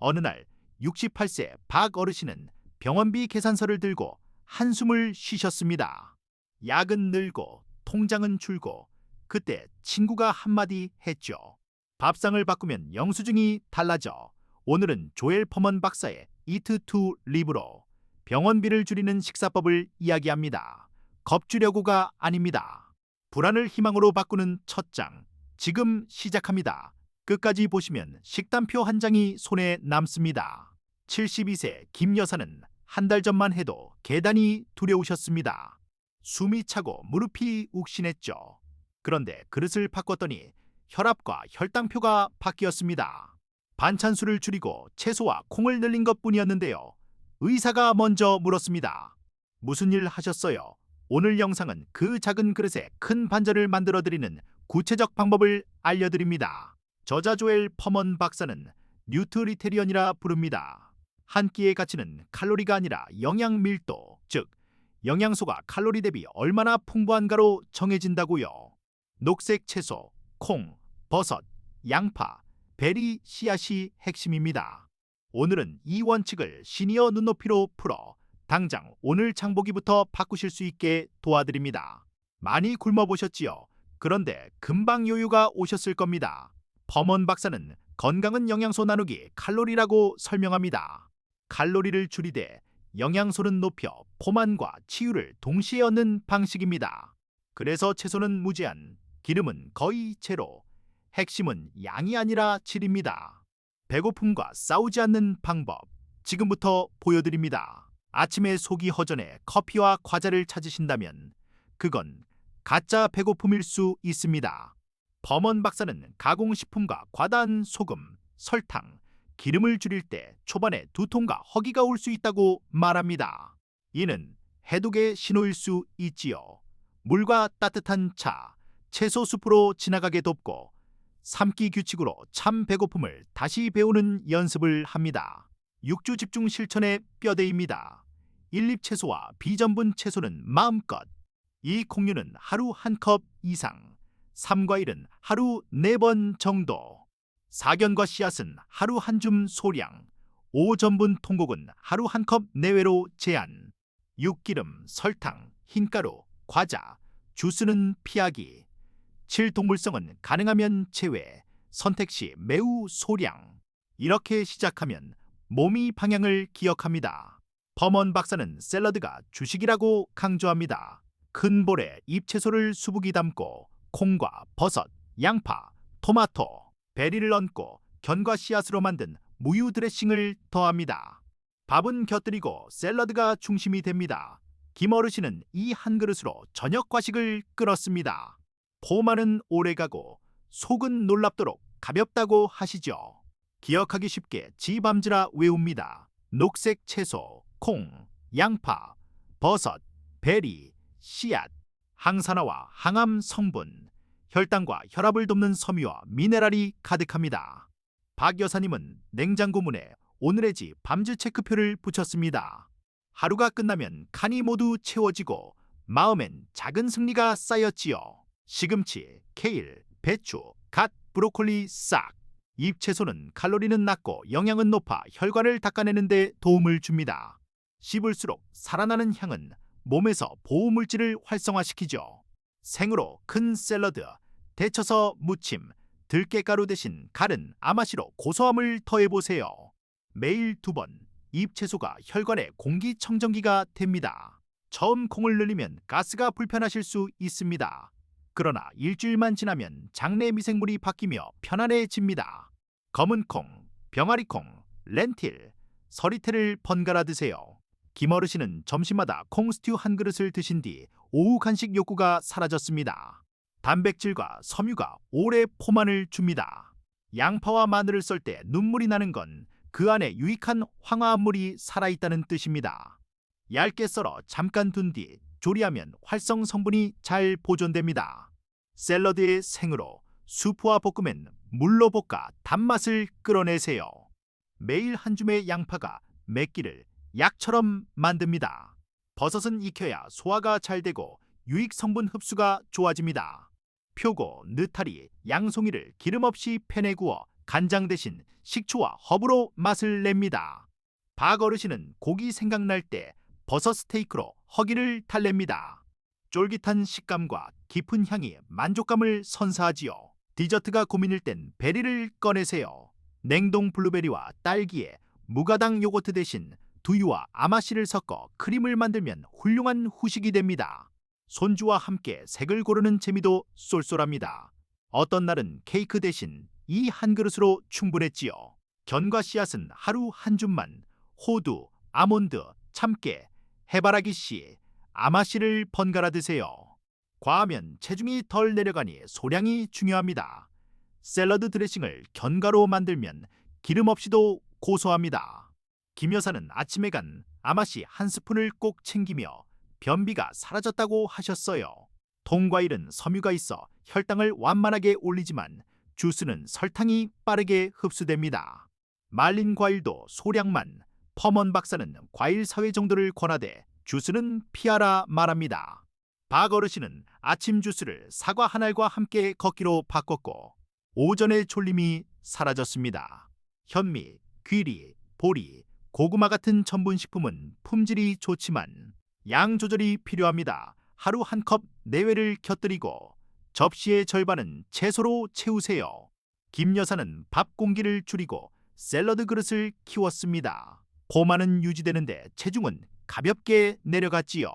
어느 날 68세 박 어르신은 병원비 계산서를 들고 한숨을 쉬셨습니다. 약은 늘고 통장은 줄고 그때 친구가 한마디 했죠. 밥상을 바꾸면 영수증이 달라져. 오늘은 조엘 퍼먼 박사의 이트 투 리브로 병원비를 줄이는 식사법을 이야기합니다. 겁주려고가 아닙니다. 불안을 희망으로 바꾸는 첫 장. 지금 시작합니다. 끝까지 보시면 식단표 한 장이 손에 남습니다. 72세 김 여사는 한 달 전만 해도 계단이 두려우셨습니다. 숨이 차고 무릎이 욱신했죠. 그런데 그릇을 바꿨더니 혈압과 혈당표가 바뀌었습니다. 반찬수를 줄이고 채소와 콩을 늘린 것 뿐이었는데요. 의사가 먼저 물었습니다. 무슨 일 하셨어요? 오늘 영상은 그 작은 그릇에 큰 반절을 만들어 드리는 구체적 방법을 알려드립니다. 저자 조엘 퍼먼 박사는 뉴트리테리언이라 부릅니다. 한 끼의 가치는 칼로리가 아니라 영양 밀도, 즉 영양소가 칼로리 대비 얼마나 풍부한가로 정해진다고요. 녹색 채소, 콩, 버섯, 양파, 베리 씨앗이 핵심입니다. 오늘은 이 원칙을 시니어 눈높이로 풀어 당장 오늘 장보기부터 바꾸실 수 있게 도와드립니다. 많이 굶어보셨지요? 그런데 금방 요요가 오셨을 겁니다. 범원 박사는 건강은 영양소 나누기 칼로리라고 설명합니다. 칼로리를 줄이되 영양소는 높여 포만과 치유를 동시에 얻는 방식입니다. 그래서 채소는 무제한, 기름은 거의 제로, 핵심은 양이 아니라 질입니다. 배고픔과 싸우지 않는 방법 지금부터 보여드립니다. 아침에 속이 허전해 커피와 과자를 찾으신다면 그건 가짜 배고픔일 수 있습니다. 범원 박사는 가공식품과 과다한 소금, 설탕, 기름을 줄일 때 초반에 두통과 허기가 올 수 있다고 말합니다. 이는 해독의 신호일 수 있지요. 물과 따뜻한 차, 채소 숲으로 지나가게 돕고 삼기 규칙으로 참 배고픔을 다시 배우는 연습을 합니다. 육주 집중 실천의 뼈대입니다. 일립 채소와 비전분 채소는 마음껏. 이 콩류는 하루 한 컵 이상. 삼과일은 하루 네 번 정도. 사견과 씨앗은 하루 한 줌 소량. 오전분 통곡은 하루 한 컵 내외로 제한. 육기름, 설탕, 흰가루, 과자, 주스는 피하기. 칠동물성은 가능하면 제외, 선택 시 매우 소량. 이렇게 시작하면 몸이 방향을 기억합니다. 범원 박사는 샐러드가 주식이라고 강조합니다. 큰 볼에 잎채소를 수북이 담고 콩과 버섯, 양파, 토마토, 베리를 얹고 견과 씨앗으로 만든 무유 드레싱을 더합니다. 밥은 곁들이고 샐러드가 중심이 됩니다. 김 어르신은 이 한 그릇으로 저녁 과식을 끊었습니다. 포만은 오래가고 속은 놀랍도록 가볍다고 하시죠. 기억하기 쉽게 지밤지라 외웁니다. 녹색 채소, 콩, 양파, 버섯, 베리, 씨앗, 항산화와 항암 성분, 혈당과 혈압을 돕는 섬유와 미네랄이 가득합니다. 박 여사님은 냉장고 문에 오늘의 지 밤즈 체크표를 붙였습니다. 하루가 끝나면 칸이 모두 채워지고 마음엔 작은 승리가 쌓였지요. 시금치, 케일, 배추, 갓, 브로콜리 싹. 잎채소는 칼로리는 낮고 영양은 높아 혈관을 닦아내는 데 도움을 줍니다. 씹을수록 살아나는 향은 몸에서 보호물질을 활성화시키죠. 생으로 큰 샐러드, 데쳐서 무침, 들깨가루 대신 갈은 아마시로 고소함을 더해보세요. 매일 두 번, 잎 채소가 혈관의 공기청정기가 됩니다. 처음 콩을 늘리면 가스가 불편하실 수 있습니다. 그러나 일주일만 지나면 장내 미생물이 바뀌며 편안해집니다. 검은 콩, 병아리 콩, 렌틸, 서리태를 번갈아 드세요. 김어르신은 점심마다 콩스튜 한 그릇을 드신 뒤 오후 간식 욕구가 사라졌습니다. 단백질과 섬유가 오래 포만을 줍니다. 양파와 마늘을 썰 때 눈물이 나는 건 그 안에 유익한 황화합물이 살아있다는 뜻입니다. 얇게 썰어 잠깐 둔 뒤 조리하면 활성 성분이 잘 보존됩니다. 샐러드의 생으로 수프와 볶으면 물로 볶아 단맛을 끌어내세요. 매일 한 줌의 양파가 맵기를 약처럼 만듭니다. 버섯은 익혀야 소화가 잘 되고 유익 성분 흡수가 좋아집니다. 표고, 느타리, 양송이를 기름 없이 팬에 구워 간장 대신 식초와 허브로 맛을 냅니다. 박 어르신은 고기 생각날 때 버섯 스테이크로 허기를 달랩니다. 쫄깃한 식감과 깊은 향이 만족감을 선사하지요. 디저트가 고민일 땐 베리를 꺼내세요. 냉동 블루베리와 딸기에 무가당 요거트 대신 두유와 아마씨를 섞어 크림을 만들면 훌륭한 후식이 됩니다. 손주와 함께 색을 고르는 재미도 쏠쏠합니다. 어떤 날은 케이크 대신 이 한 그릇으로 충분했지요. 견과 씨앗은 하루 한 줌만 호두, 아몬드, 참깨, 해바라기 씨, 아마씨를 번갈아 드세요. 과하면 체중이 덜 내려가니 소량이 중요합니다. 샐러드 드레싱을 견과로 만들면 기름 없이도 고소합니다. 김 여사는 아침에 간 아마씨 한 스푼을 꼭 챙기며 변비가 사라졌다고 하셨어요. 통과일은 섬유가 있어 혈당을 완만하게 올리지만 주스는 설탕이 빠르게 흡수됩니다. 말린 과일도 소량만 퍼먼 박사는 과일 사회 정도를 권하되 주스는 피하라 말합니다. 박 어르신은 아침 주스를 사과 한 알과 함께 걷기로 바꿨고 오전의 졸림이 사라졌습니다. 현미, 귀리, 보리, 고구마 같은 전분식품은 품질이 좋지만 양 조절이 필요합니다. 하루 한 컵 내외를 곁들이고 접시의 절반은 채소로 채우세요. 김 여사는 밥 공기를 줄이고 샐러드 그릇을 키웠습니다. 고만은 유지되는데 체중은 가볍게 내려갔지요.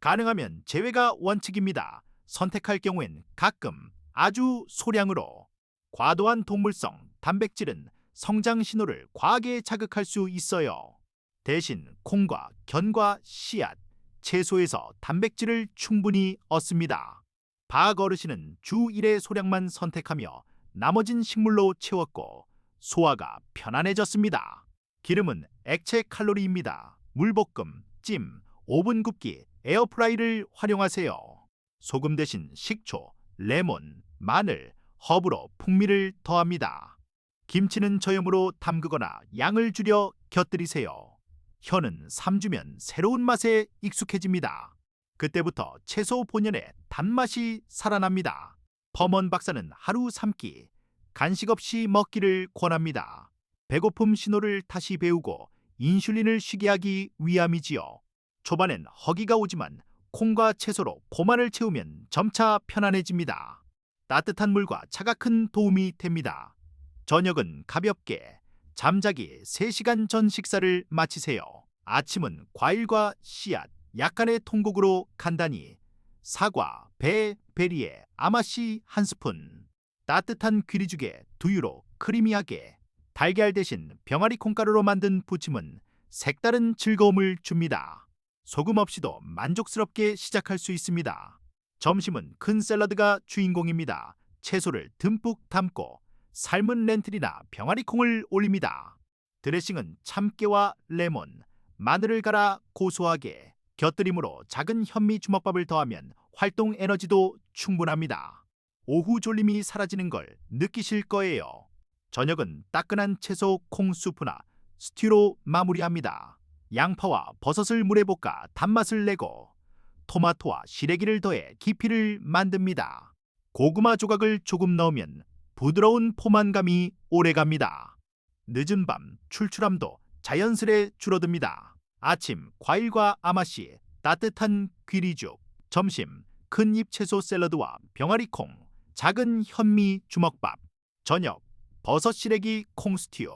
가능하면 제외가 원칙입니다. 선택할 경우엔 가끔 아주 소량으로 과도한 동물성 단백질은 성장 신호를 과하게 자극할 수 있어요. 대신 콩과 견과 씨앗, 채소에서 단백질을 충분히 얻습니다. 박 어르신은 주 1회 소량만 선택하며 나머진 식물로 채웠고 소화가 편안해졌습니다. 기름은 액체 칼로리입니다. 물볶음, 찜, 오븐 굽기, 에어프라이를 활용하세요. 소금 대신 식초, 레몬, 마늘, 허브로 풍미를 더합니다. 김치는 저염으로 담그거나 양을 줄여 곁들이세요. 혀는 3주면 새로운 맛에 익숙해집니다. 그때부터 채소 본연의 단맛이 살아납니다. 퍼먼 박사는 하루 3끼 간식 없이 먹기를 권합니다. 배고픔 신호를 다시 배우고 인슐린을 쉬게 하기 위함이지요. 초반엔 허기가 오지만 콩과 채소로 고만을 채우면 점차 편안해집니다. 따뜻한 물과 차가 큰 도움이 됩니다. 저녁은 가볍게 잠자기 3시간 전 식사를 마치세요. 아침은 과일과 씨앗, 약간의 통곡으로 간단히 사과, 배, 베리에 아마씨 한 스푼 따뜻한 귀리죽에 두유로 크리미하게 달걀 대신 병아리 콩가루로 만든 부침은 색다른 즐거움을 줍니다. 소금 없이도 만족스럽게 시작할 수 있습니다. 점심은 큰 샐러드가 주인공입니다. 채소를 듬뿍 담고 삶은 렌틀이나 병아리 콩을 올립니다. 드레싱은 참깨와 레몬, 마늘을 갈아 고소하게 곁들임으로 작은 현미 주먹밥을 더하면 활동 에너지도 충분합니다. 오후 졸림이 사라지는 걸 느끼실 거예요. 저녁은 따끈한 채소 콩 수프나 스튜로 마무리합니다. 양파와 버섯을 물에 볶아 단맛을 내고 토마토와 시래기를 더해 깊이를 만듭니다. 고구마 조각을 조금 넣으면 부드러운 포만감이 오래갑니다. 늦은 밤 출출함도 자연스레 줄어듭니다. 아침 과일과 아마씨, 따뜻한 귀리죽, 점심 큰 잎 채소 샐러드와 병아리콩, 작은 현미 주먹밥, 저녁 버섯 시래기 콩 스튜,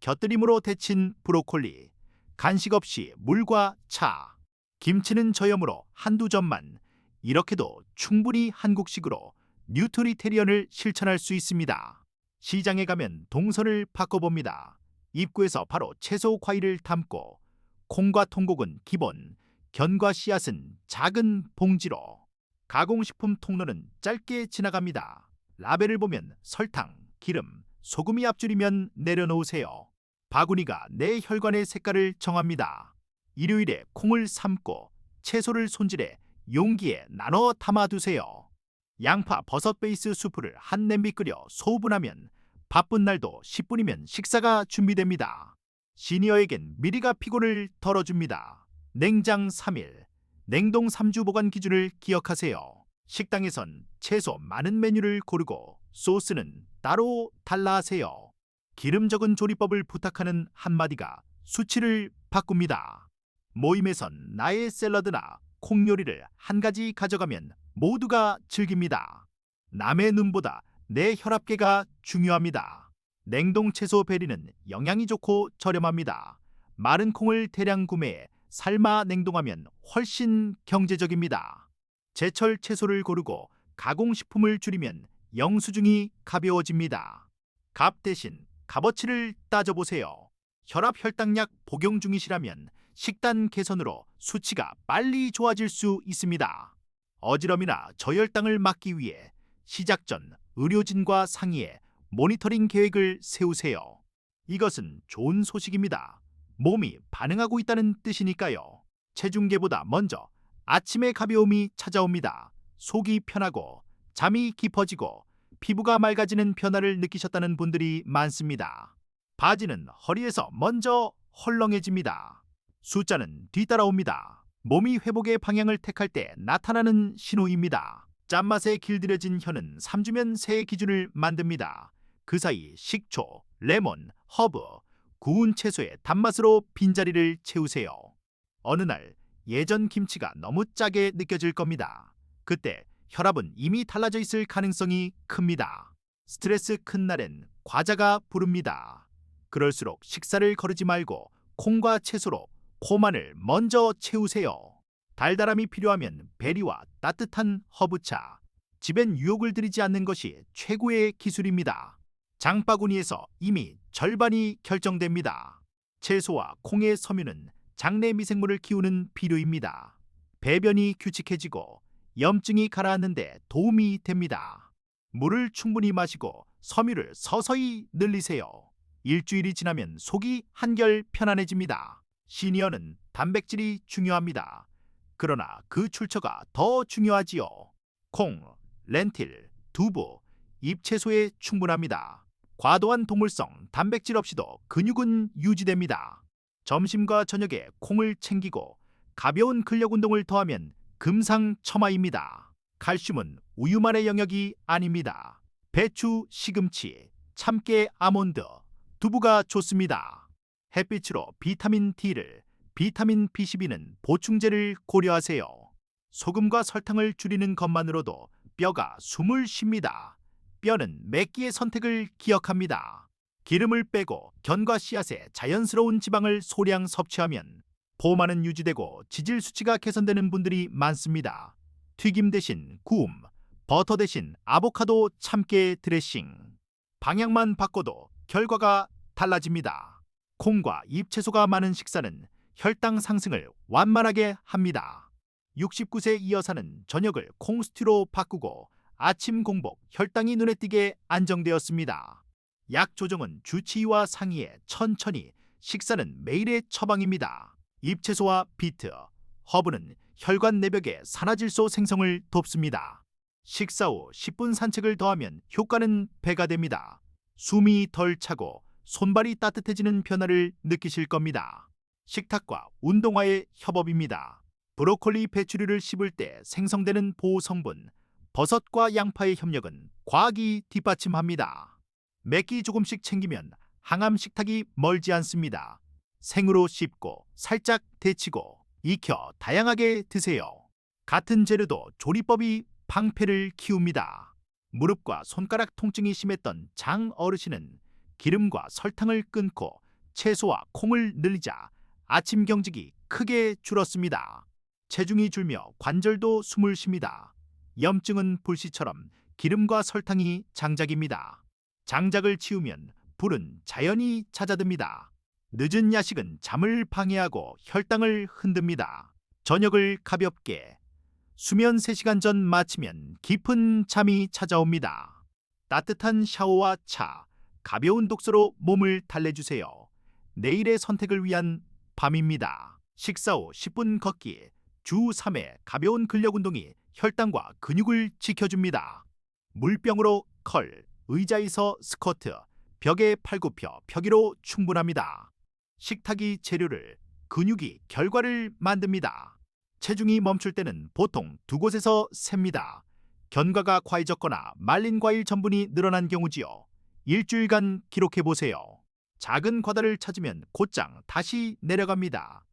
곁들임으로 데친 브로콜리, 간식 없이 물과 차, 김치는 저염으로 한두 점만 이렇게도 충분히 한국식으로 뉴트리테리언을 실천할 수 있습니다. 시장에 가면 동선을 바꿔봅니다. 입구에서 바로 채소 과일을 담고 콩과 통곡은 기본, 견과 씨앗은 작은 봉지로 가공식품 통로는 짧게 지나갑니다. 라벨을 보면 설탕, 기름, 소금이 앞줄이면 내려놓으세요. 바구니가 내 혈관의 색깔을 정합니다. 일요일에 콩을 삶고 채소를 손질해 용기에 나눠 담아두세요. 양파 버섯 베이스 수프를 한 냄비 끓여 소분하면 바쁜 날도 10분이면 식사가 준비됩니다. 시니어에겐 미리가 피곤을 덜어줍니다. 냉장 3일, 냉동 3주 보관 기준을 기억하세요. 식당에선 채소 많은 메뉴를 고르고 소스는 따로 달라 하세요. 기름 적은 조리법을 부탁하는 한마디가 수치를 바꿉니다. 모임에선 나의 샐러드나 콩 요리를 한 가지 가져가면 모두가 즐깁니다. 남의 눈보다 내 혈압계가 중요합니다. 냉동 채소 베리는 영양이 좋고 저렴합니다. 마른 콩을 대량 구매해 삶아 냉동하면 훨씬 경제적입니다. 제철 채소를 고르고 가공식품을 줄이면 영수증이 가벼워집니다. 값 대신 값어치를 따져보세요. 혈압 혈당약 복용 중이시라면 식단 개선으로 수치가 빨리 좋아질 수 있습니다. 어지럼이나 저혈당을 막기 위해 시작 전 의료진과 상의해 모니터링 계획을 세우세요. 이것은 좋은 소식입니다. 몸이 반응하고 있다는 뜻이니까요. 체중계보다 먼저 아침에 가벼움이 찾아옵니다. 속이 편하고 잠이 깊어지고 피부가 맑아지는 변화를 느끼셨다는 분들이 많습니다. 바지는 허리에서 먼저 헐렁해집니다. 숫자는 뒤따라옵니다. 몸이 회복의 방향을 택할 때 나타나는 신호입니다. 짠맛에 길들여진 혀는 3주면 새 기준을 만듭니다. 그 사이 식초, 레몬, 허브, 구운 채소의 단맛으로 빈자리를 채우세요. 어느 날 예전 김치가 너무 짜게 느껴질 겁니다. 그때 혈압은 이미 달라져 있을 가능성이 큽니다. 스트레스 큰 날엔 과자가 부릅니다. 그럴수록 식사를 거르지 말고 콩과 채소로 코만을 먼저 채우세요. 달달함이 필요하면 베리와 따뜻한 허브차. 집엔 유혹을 들이지 않는 것이 최고의 기술입니다. 장바구니에서 이미 절반이 결정됩니다. 채소와 콩의 섬유는 장내 미생물을 키우는 비료입니다. 배변이 규칙해지고 염증이 가라앉는데 도움이 됩니다. 물을 충분히 마시고 섬유를 서서히 늘리세요. 일주일이 지나면 속이 한결 편안해집니다. 시니어는 단백질이 중요합니다. 그러나 그 출처가 더 중요하지요. 콩, 렌틸, 두부, 잎채소에 충분합니다. 과도한 동물성 단백질 없이도 근육은 유지됩니다. 점심과 저녁에 콩을 챙기고 가벼운 근력 운동을 더하면 금상첨화입니다. 칼슘은 우유만의 영역이 아닙니다. 배추, 시금치, 참깨, 아몬드, 두부가 좋습니다. 햇빛으로 비타민 D를, 비타민 B12는 보충제를 고려하세요. 소금과 설탕을 줄이는 것만으로도 뼈가 숨을 쉽니다. 뼈는 맵기의 선택을 기억합니다. 기름을 빼고 견과 씨앗에 자연스러운 지방을 소량 섭취하면 포만은 유지되고 지질 수치가 개선되는 분들이 많습니다. 튀김 대신 구움, 버터 대신 아보카도 참깨 드레싱. 방향만 바꿔도 결과가 달라집니다. 콩과 잎채소가 많은 식사는 혈당 상승을 완만하게 합니다. 69세 이 여사는 저녁을 콩스튜로 바꾸고 아침 공복 혈당이 눈에 띄게 안정되었습니다. 약 조정은 주치의와 상의해 천천히 식사는 매일의 처방입니다. 잎채소와 비트, 허브는 혈관 내벽의 산화질소 생성을 돕습니다. 식사 후 10분 산책을 더하면 효과는 배가 됩니다. 숨이 덜 차고 손발이 따뜻해지는 변화를 느끼실 겁니다. 식탁과 운동화의 협업입니다. 브로콜리 배추류를 씹을 때 생성되는 보호 성분, 버섯과 양파의 협력은 과학이 뒷받침합니다. 매끼 조금씩 챙기면 항암 식탁이 멀지 않습니다. 생으로 씹고 살짝 데치고 익혀 다양하게 드세요. 같은 재료도 조리법이 방패를 키웁니다. 무릎과 손가락 통증이 심했던 장 어르신은 기름과 설탕을 끊고 채소와 콩을 늘리자 아침 경직이 크게 줄었습니다. 체중이 줄며 관절도 숨을 쉽니다. 염증은 불씨처럼 기름과 설탕이 장작입니다. 장작을 치우면 불은 자연히 찾아듭니다. 늦은 야식은 잠을 방해하고 혈당을 흔듭니다. 저녁을 가볍게 수면 3시간 전 마치면 깊은 잠이 찾아옵니다. 따뜻한 샤워와 차, 가벼운 독서로 몸을 달래주세요. 내일의 선택을 위한 밤입니다. 식사 후 10분 걷기, 주 3회 가벼운 근력 운동이 혈당과 근육을 지켜줍니다. 물병으로 컬, 의자에서 스쿼트, 벽에 팔굽혀 펴기로 충분합니다. 식탁이 재료를, 근육이 결과를 만듭니다. 체중이 멈출 때는 보통 두 곳에서 셉니다. 견과가 과해졌거나 말린 과일 전분이 늘어난 경우지요. 일주일간 기록해 보세요. 작은 과다를 찾으면 곧장 다시 내려갑니다.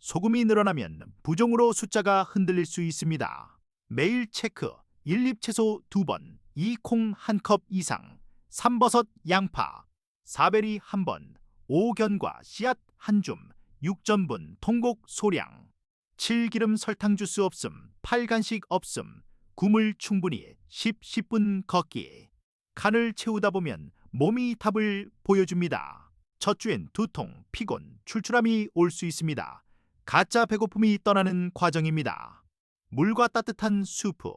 소금이 늘어나면 부종으로 숫자가 흔들릴 수 있습니다. 매일 체크 1립 채소 2번, 2콩 1컵 이상, 3버섯 양파, 사베리 1번, 5견과 씨앗 1줌, 6전분 통곡 소량, 7기름 설탕 주스 없음, 8간식 없음, 구물 충분히 10, 10분 걷기. 칸을 채우다 보면 몸이 답을 보여줍니다. 첫 주엔 두통, 피곤, 출출함이 올 수 있습니다. 가짜 배고픔이 떠나는 과정입니다. 물과 따뜻한 수프,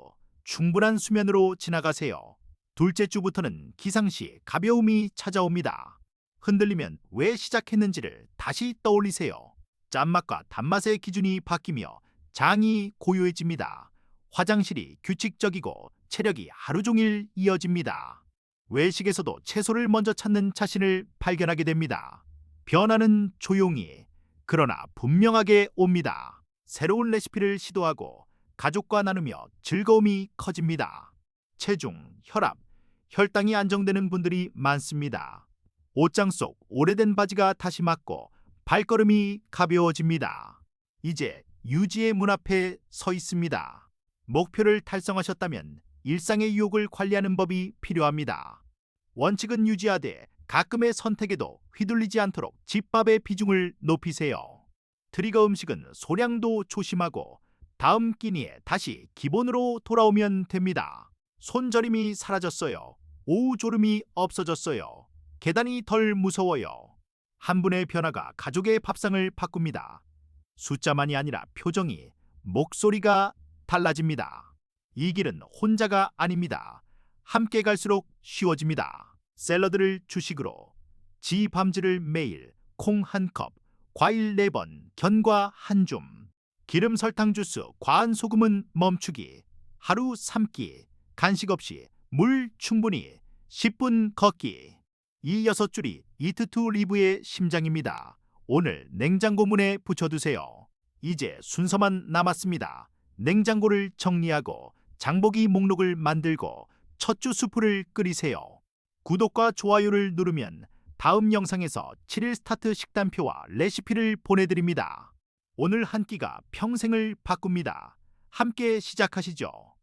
충분한 수면으로 지나가세요. 둘째 주부터는 기상시 가벼움이 찾아옵니다. 흔들리면 왜 시작했는지를 다시 떠올리세요. 짠맛과 단맛의 기준이 바뀌며 장이 고요해집니다. 화장실이 규칙적이고 체력이 하루 종일 이어집니다. 외식에서도 채소를 먼저 찾는 자신을 발견하게 됩니다. 변화는 조용히 그러나 분명하게 옵니다. 새로운 레시피를 시도하고 가족과 나누며 즐거움이 커집니다. 체중, 혈압, 혈당이 안정되는 분들이 많습니다. 옷장 속 오래된 바지가 다시 맞고 발걸음이 가벼워집니다. 이제 유지의 문 앞에 서 있습니다. 목표를 달성하셨다면 일상의 유혹을 관리하는 법이 필요합니다. 원칙은 유지하되 가끔의 선택에도 휘둘리지 않도록 집밥의 비중을 높이세요. 트리거 음식은 소량도 조심하고 다음 끼니에 다시 기본으로 돌아오면 됩니다. 손저림이 사라졌어요. 오후 졸음이 없어졌어요. 계단이 덜 무서워요. 한 분의 변화가 가족의 밥상을 바꿉니다. 숫자만이 아니라 표정이, 목소리가 달라집니다. 이 길은 혼자가 아닙니다. 함께 갈수록 쉬워집니다. 샐러드를 주식으로, 지 밤지를 매일, 콩 한 컵, 과일 네 번, 견과 한 줌, 기름 설탕 주스, 과한 소금은 멈추기, 하루 삼기, 간식 없이 물 충분히, 10분 걷기. 이 여섯 줄이 이트 투 리브의 심장입니다. 오늘 냉장고 문에 붙여두세요. 이제 순서만 남았습니다. 냉장고를 정리하고 장보기 목록을 만들고 첫 주 수프를 끓이세요. 구독과 좋아요를 누르면 다음 영상에서 7일 스타트 식단표와 레시피를 보내드립니다. 오늘 한 끼가 평생을 바꿉니다. 함께 시작하시죠.